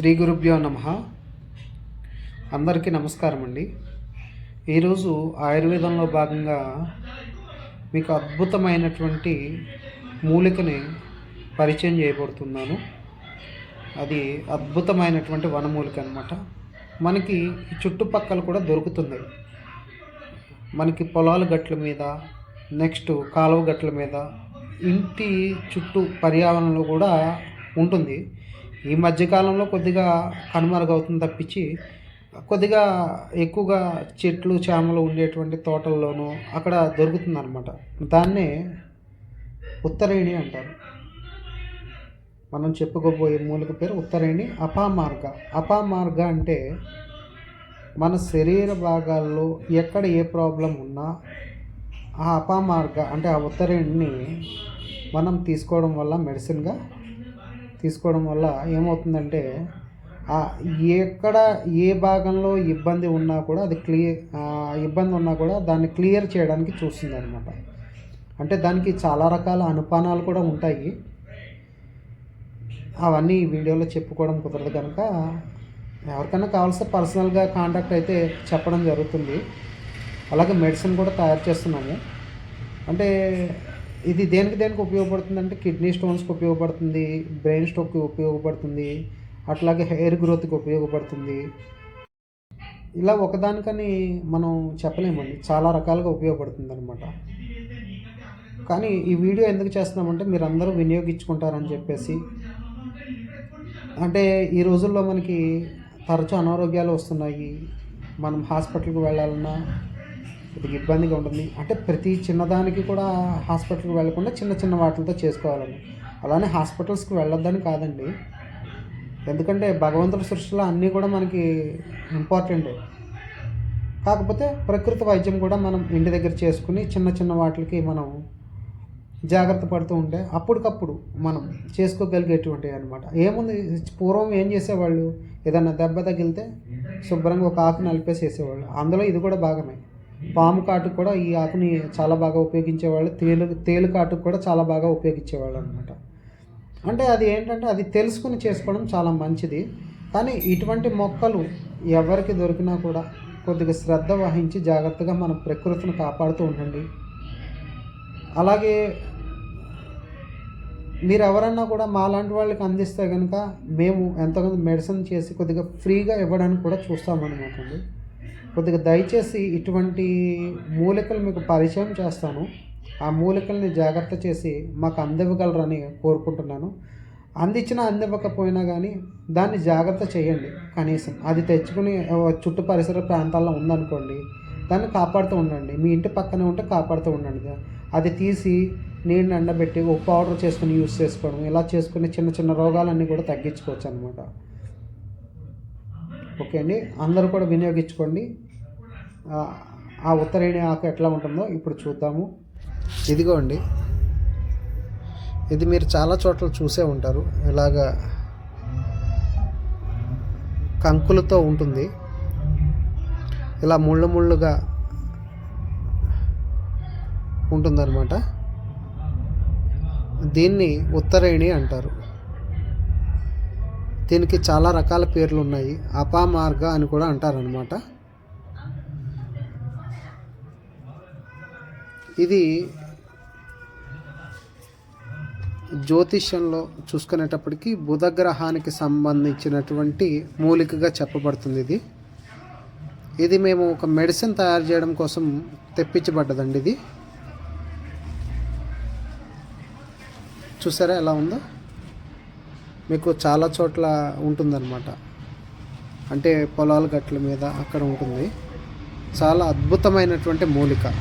శ్రీ గురుభ్యో నమ. అందరికీ నమస్కారం అండి. ఈరోజు ఆయుర్వేదంలో భాగంగా మీకు అద్భుతమైనటువంటి మూలికని పరిచయం చేయబడుతున్నాను అది అద్భుతమైనటువంటి వనమూలిక అనమాట మనకి చుట్టుపక్కల కూడా దొరుకుతుంది మనకి పొలాల గట్ల మీద నెక్స్ట్ కాలువ గట్ల మీద ఇంటి చుట్టూ పర్యావరణంలో కూడా ఉంటుంది. ఈ మధ్యకాలంలో కొద్దిగా కనుమరుగవుతుంది తప్పించి కొద్దిగా ఎక్కువగా చెట్లు చేమలు ఉండేటువంటి తోటల్లోనూ అక్కడ దొరుకుతుంది అనమాట దాన్నే ఉత్తరేణి అంటారు. మనం చెప్పుకోబోయే మూలిక పేరు ఉత్తరేణి అపామార్గ. అపామార్గ అంటే మన శరీర భాగాల్లో ఎక్కడ ఏ ప్రాబ్లం ఉన్నా ఆ అపామార్గ అంటే ఆ ఉత్తరేణిని మనం తీసుకోవడం వల్ల మెడిసిన్గా తీసుకోవడం వల్ల ఏమవుతుందంటే ఎక్కడ ఏ భాగంలో ఇబ్బంది ఉన్నా కూడా అది క్లియర్ ఇబ్బంది ఉన్నా కూడా దాన్ని క్లియర్ చేయడానికి చూస్తుంది అనమాట అంటే దానికి చాలా రకాల అనుపానాలు కూడా ఉంటాయి. అవన్నీ ఈ వీడియోలో చెప్పుకోవడం కుదరదు కనుక ఎవరికైనా కావాల్సిన పర్సనల్గా కాంటాక్ట్ అయితే చెప్పడం జరుగుతుంది. అలాగే మెడిసిన్ కూడా తయారు చేస్తున్నాము. అంటే ఇది దేనికి దేనికి ఉపయోగపడుతుంది అంటే కిడ్నీ స్టోన్స్కి ఉపయోగపడుతుంది బ్రెయిన్ స్ట్రోక్కి ఉపయోగపడుతుంది అట్లాగే హెయిర్ గ్రోత్కి ఉపయోగపడుతుంది. ఇలా ఒకదానికని మనం చెప్పలేమండి. చాలా రకాలుగా ఉపయోగపడుతుంది అనమాట కానీ ఈ వీడియో ఎందుకు చేస్తున్నామంటే మీరు అందరూ వినియోగించుకుంటారని చెప్పేసి. అంటే ఈ రోజుల్లో మనకి తరచూ అనారోగ్యాలు వస్తున్నాయి. మనం హాస్పిటల్కి వెళ్ళాలన్నా కొద్దిగా ఇబ్బందిగా ఉంటుంది. అంటే ప్రతి చిన్నదానికి కూడా హాస్పిటల్కి వెళ్ళకుండా చిన్న చిన్న వాటితో చేసుకోవాలండి. అలానే హాస్పిటల్స్కి వెళ్ళొద్దని కాదండి. ఎందుకంటే భగవంతుడి సృష్టిలో అన్నీ కూడా మనకి ఇంపార్టెంటే కాకపోతే ప్రకృతి వైద్యం కూడా మనం ఇంటి దగ్గర చేసుకుని చిన్న చిన్న వాటికి మనం జాగ్రత్త పడుతూ ఉంటే అప్పటికప్పుడు మనం చేసుకోగలిగేటువంటివి అనమాట ఏముంది? పూర్వం ఏం చేసేవాళ్ళు? ఏదన్నా దెబ్బ తగిలితే శుభ్రంగా ఒక ఆకు నలిపేసి వేసేవాళ్ళు. అందులో ఇది కూడా భాగమే. పాము కాటుకు కూడా ఈ ఆకుని చాలా బాగా ఉపయోగించేవాళ్ళు. తేలు తేలు కాటుకు కూడా చాలా బాగా ఉపయోగించేవాళ్ళు అనమాట అంటే అది ఏంటంటే అది తెలుసుకుని చేసుకోవడం చాలా మంచిది. కానీ ఇటువంటి మొక్కలు ఎవరికి దొరికినా కూడా కొద్దిగా శ్రద్ధ వహించి జాగ్రత్తగా మనం ప్రకృతిని కాపాడుతూ ఉండండి. అలాగే మీరు ఎవరన్నా కూడా మాలాంటి వాళ్ళకి అందిస్తే కనుక మేము ఎంతగానో మెడిసిన్ చేసి కొద్దిగా ఫ్రీగా ఇవ్వడానికి కూడా చూస్తామన్నమాట అండి. కొద్దిగా దయచేసి ఇటువంటి మూలికలు మీకు పరిచయం చేస్తాను. ఆ మూలికల్ని జాగ్రత్త చేసి మాకు అందివ్వగలరని కోరుకుంటున్నాను. అందించినా అందివ్వకపోయినా కానీ దాన్ని జాగ్రత్త చేయండి. కనీసం అది తెచ్చుకుని చుట్టు చుట్టూ పరిసర ప్రాంతాల్లో ఉందనుకోండి దాన్ని కాపాడుతూ ఉండండి. మీ ఇంటి పక్కనే ఉంటే కాపాడుతూ ఉండండి. అది తీసి నీళ్ళు ఎండబెట్టి ఉప్పు పౌడర్ చేసుకుని యూస్ చేసుకోవడం ఇలా చేసుకుని చిన్న చిన్న రోగాలన్నీ కూడా తగ్గించుకోవచ్చు అనమాట ఓకే అండి. అందరూ కూడా వినియోగించుకోండి. ఆ, ఉత్తరాయణి ఆకు ఎట్లా ఉంటుందో ఇప్పుడు చూద్దాము. ఇదిగోండి. ఇది మీరు చాలా చోట్ల చూసే ఉంటారు. ఇలాగా కంకులతో ఉంటుంది. ఇలా ముళ్ళు ముళ్ళుగా ఉంటుందన్నమాట. దీన్ని ఉత్తరేణి అంటారు. దీనికి చాలా రకాల పేర్లు ఉన్నాయి అపామార్గ అని కూడా అంటారనమాట ఇది జ్యోతిష్యంలో చూసుకునేటప్పటికి బుధగ్రహానికి సంబంధించినటువంటి మూలికగా చెప్పబడుతుంది ఇది. ఇది మేము ఒక మెడిసిన్ తయారు చేయడం కోసం తెప్పించబడ్డదండి ఇది. చూసారా ఎలా ఉందో? మీకు చాలా చోట్ల ఉంటుందన్నమాట. అంటే పొలాల గట్ల మీద అక్కడ ఉంటుంది. చాలా అద్భుతమైనటువంటి మూలిక.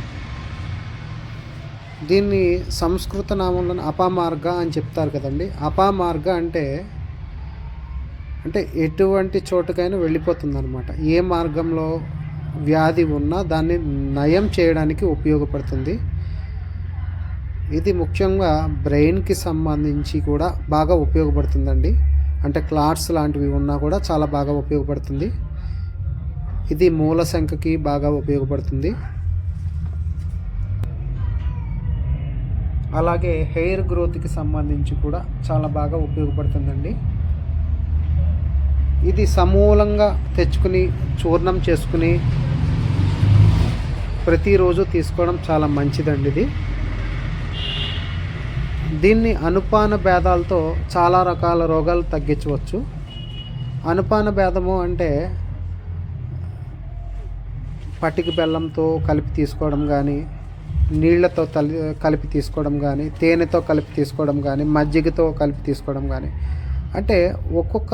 దీన్ని సంస్కృత నామంలో అపామార్గ అని చెప్తారు కదండి. అపామార్గ అంటే అంటే ఎటువంటి చోటుకైనా వెళ్ళిపోతుందన్నమాట. ఏ మార్గంలో వ్యాధి ఉన్నా దాన్ని నయం చేయడానికి ఉపయోగపడుతుంది. ఇది ముఖ్యంగా బ్రెయిన్కి సంబంధించి కూడా బాగా ఉపయోగపడుతుందండి. అంటే క్లాట్స్ లాంటివి ఉన్నా కూడా చాలా బాగా ఉపయోగపడుతుంది. ఇది మూల సంఖ్యకి బాగా ఉపయోగపడుతుంది. అలాగే హెయిర్ గ్రోత్కి సంబంధించి కూడా చాలా బాగా ఉపయోగపడుతుందండి. ఇది సమూలంగా తెచ్చుకుని చూర్ణం చేసుకుని ప్రతిరోజు తీసుకోవడం చాలా మంచిదండి ఇది. దీన్ని అనుపాన భేదాలతో చాలా రకాల రోగాలు తగ్గించవచ్చు. అనుపాన భేదము అంటే పటిక బెల్లంతో కలిపి తీసుకోవడం కానీ నీళ్ళతో తలి కలిపి తీసుకోవడం కానీ తేనెతో కలిపి తీసుకోవడం కానీ మజ్జిగతో కలిపి తీసుకోవడం కానీ అంటే ఒక్కొక్క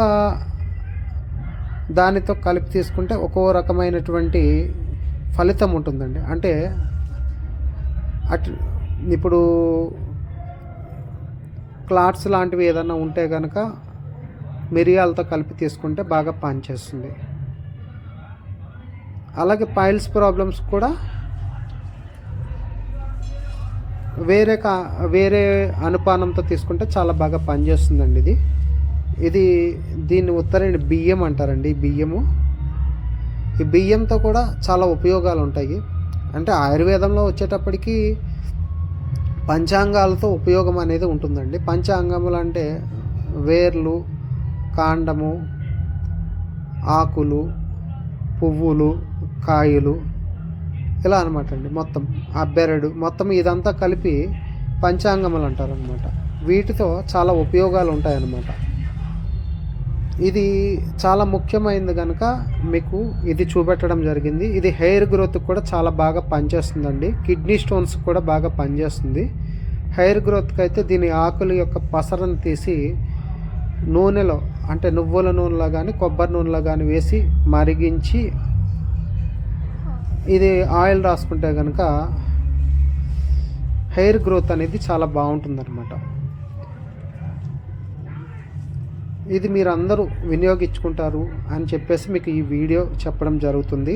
దానితో కలిపి తీసుకుంటే ఒక్కో రకమైనటువంటి ఫలితం ఉంటుందండి. అంటే అటు ఇప్పుడు క్లాట్స్ లాంటివి ఏదైనా ఉంటే కనుక మిరియాలతో కలిపి తీసుకుంటే బాగా పనిచేస్తుంది. అలాగే పైల్స్ ప్రాబ్లమ్స్ కూడా వేరే కా వేరే అనుపానంతో తీసుకుంటే చాలా బాగా పనిచేస్తుందండి ఇది. ఇది దీన్ని ఉత్తరైన బియ్యం అంటారండి బియ్యము. ఈ బియ్యంతో కూడా చాలా ఉపయోగాలు ఉంటాయి. అంటే ఆయుర్వేదంలో వచ్చేటప్పటికి పంచాంగాలతో ఉపయోగం అనేది ఉంటుందండి. పంచాంగములు అంటే వేర్లు కాండము ఆకులు పువ్వులు కాయలు ఇలా అనమాట అండి మొత్తం. ఆ బెరడు మొత్తం ఇదంతా కలిపి పంచాంగములు అంటారనమాట వీటితో చాలా ఉపయోగాలు ఉంటాయన్నమాట. ఇది చాలా ముఖ్యమైనది కనుక మీకు ఇది చూపెట్టడం జరిగింది. ఇది హెయిర్ గ్రోత్ కూడా చాలా బాగా పనిచేస్తుందండి. కిడ్నీ స్టోన్స్ కూడా బాగా పనిచేస్తుంది. హెయిర్ గ్రోత్కి అయితే దీని ఆకుల యొక్క పసరను తీసి నూనెలో అంటే నువ్వుల నూనెలో కానీ కొబ్బరి నూనెలో కానీ వేసి మరిగించి ఇది ఆయిల్ రాసుకుంటే కనుక హెయిర్ గ్రోత్ అనేది చాలా బాగుంటుందన్నమాట. ఇది మీరు అందరూ వినియోగించుకుంటారు అని చెప్పేసి మీకు ఈ వీడియో చెప్పడం జరుగుతుంది.